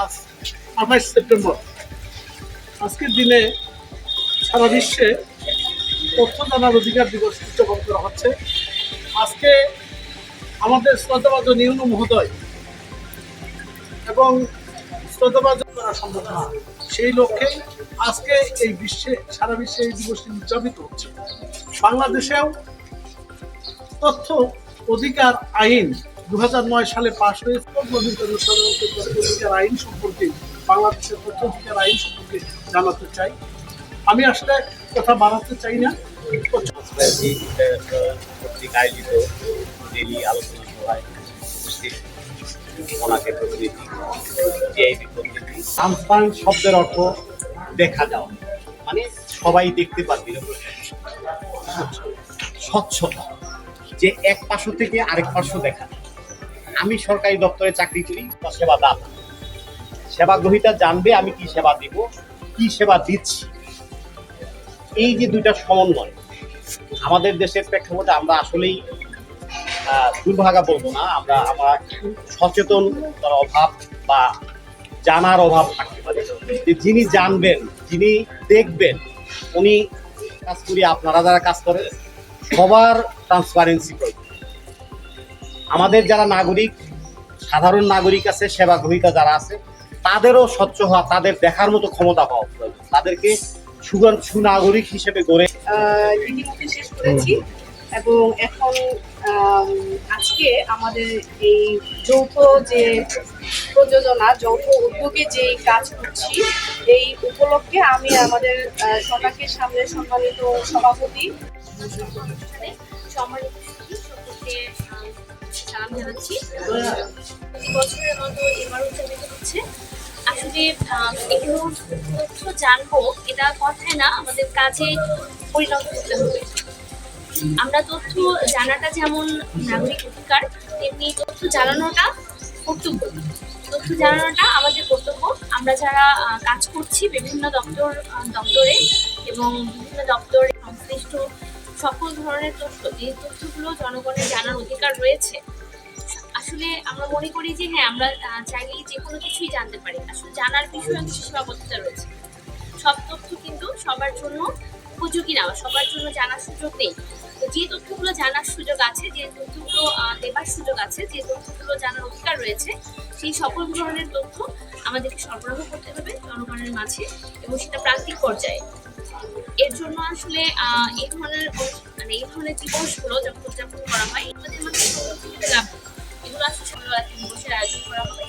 আজ আঠাইশ সেপ্টেম্বর। আজকের দিনে সারা বিশ্বে তথ্য জানার অধিকার দিবস উদযাপন করা হচ্ছে। আজকে আমাদের শ্রদ্ধাবাজ নিউন মহোদয় এবং শ্রদ্ধাবাজ করা সম্ভব না সেই লক্ষ্যে আজকে এই বিশ্বে, সারা বিশ্বে এই দিবসটি উদযাপিত হচ্ছে। বাংলাদেশেও তথ্য, অধিকার, আইন দু হাজার নয় সালে পাশ হয়েছে অধিকার সাধারণত তথ্য আইন সম্পর্কে, বাংলাদেশের তথ্য অধিকার আইন সম্পর্কে জানাতে চাই। আমি আসলে কথা বাড়াতে চাই না। কর্তৃক আয়োজিত ডেলি ওনাকে প্রতিনিধি টিআইবি শব্দের অর্থ দেখা যাওয়া। মানে সবাই দেখতে পারবে স্বচ্ছতা। যে এক পার্শ্ব থেকে আরেক পার্শ্ব দেখা। আমি সরকারি দপ্তরে চাকরি করি সেবা দাতা সেবা গ্রহীতা জানবে আমি কি সেবা দিব, কি সেবা দিচ্ছি। এই যে দুইটা সমন্বয়, আমাদের দেশের প্রেক্ষাপটে আমরা আসলেই দুর্ভাগা বলব না, আমরা আমরা সচেতন অভাব বা জানার অভাব থাকতে পারে। যে যিনি জানবেন, যিনি দেখবেন, উনি কাজ করি আপনারা যারা কাজ করেন, সবার ট্রান্সপারেন্সি প্রয়োজন। আমাদের যারা নাগরিক সাধারণ নাগরিক আছে সেবা গ্রহীতা যারা আছে তাদেরও স্বচ্ছ হওয়া তাদের দেখার মতো ক্ষমতা পাওয়া প্রয়োজন। তাদেরকে সুনাগরিক হিসেবে গড়ে ইতিমধ্যে শেষ করেছি। এবং এখন আজকে আমাদের এই যৌথ যে প্রযোজনা যৌথ উদ্যোগে যে কাজ করছি এই উপলক্ষে আমি আমাদের আহ, সবাইকে সামনে সম্মানিত সভাপতি সম্মানিত জানাচ্ছি। বছরের মতো উদযাপিত হচ্ছে। আসলে একটু তথ্য জানব, এটা কথায় না, আমাদের কাজে পরিণত করতে হবে। আমরা তথ্য জানাটা যেমন নাগরিক অধিকার, তেমনি তথ্য জানানোটা কর্তব্য। তথ্য জানানোটা আমাদের কর্তব্য। আমরা যারা কাজ করছি বিভিন্ন দপ্তর দপ্তরে এবং বিভিন্ন দপ্তরে সংশ্লিষ্ট সকল ধরনের তথ্য যে তথ্যগুলো জনগণের জানার অধিকার রয়েছে। আসলে আমরা মনে করি যে হ্যাঁ আমরা চাইলেই যে কোনো কিছুই জানতে পারি। আসলে জানার বিষয়ে কিছু সীমাবদ্ধতা রয়েছে। সব তথ্য কিন্তু সবার জন্য উপযোগী না সবার জন্য জানার সুযোগ নেই। তো যে তথ্যগুলো জানার সুযোগ আছে, যে তথ্যগুলো দেবার সুযোগ আছে, যে তথ্যগুলো জানার অধিকার রয়েছে, সেই সকল ধরনের তথ্য আমাদেরকে সরবরাহ করতে হবে জনগণের মাঝে এবং সেটা প্রান্তিক পর্যায়ে। এর জন্য আসলে এই ধরনের মানে এই ধরনের দিবসগুলো যখন উদযাপন করা হয় তথ্য থেকে লাভ। এগুলো আয়োজন করা হবে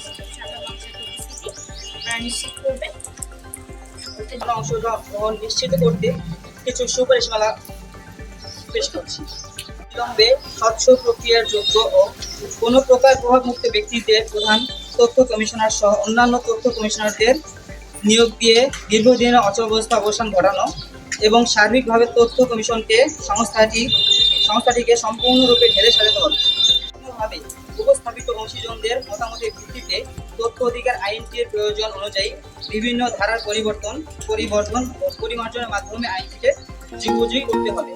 আপনারা নিশ্চিত করবেন। অংশগ্রহণ নিশ্চিত করতে কিছু পেশ করছি। বিলম্বে স্বচ্ছ প্রক্রিয়ার যোগ্য ও কোনো প্রকার প্রভাবমুক্ত ব্যক্তিদের প্রধান তথ্য কমিশনার সহ অন্যান্য তথ্য কমিশনারদের নিয়োগ দিয়ে দীর্ঘদিনের অচলাবস্থা অবসান ঘটানো এবং সার্বিকভাবে তথ্য কমিশনকে সংস্থাটি, সংস্থাটিকে সম্পূর্ণরূপে ঢেলে সাজাতে হবে উপস্থাপিত অংশীজনদের মতামতের ভিত্তিতে তথ্য অধিকার আইনটির প্রয়োজন অনুযায়ী বিভিন্ন ধারার পরিবর্তন পরিবর্তন পরিমার্জনের মাধ্যমে আইনটিকে জীবজয়ী করতে হবে।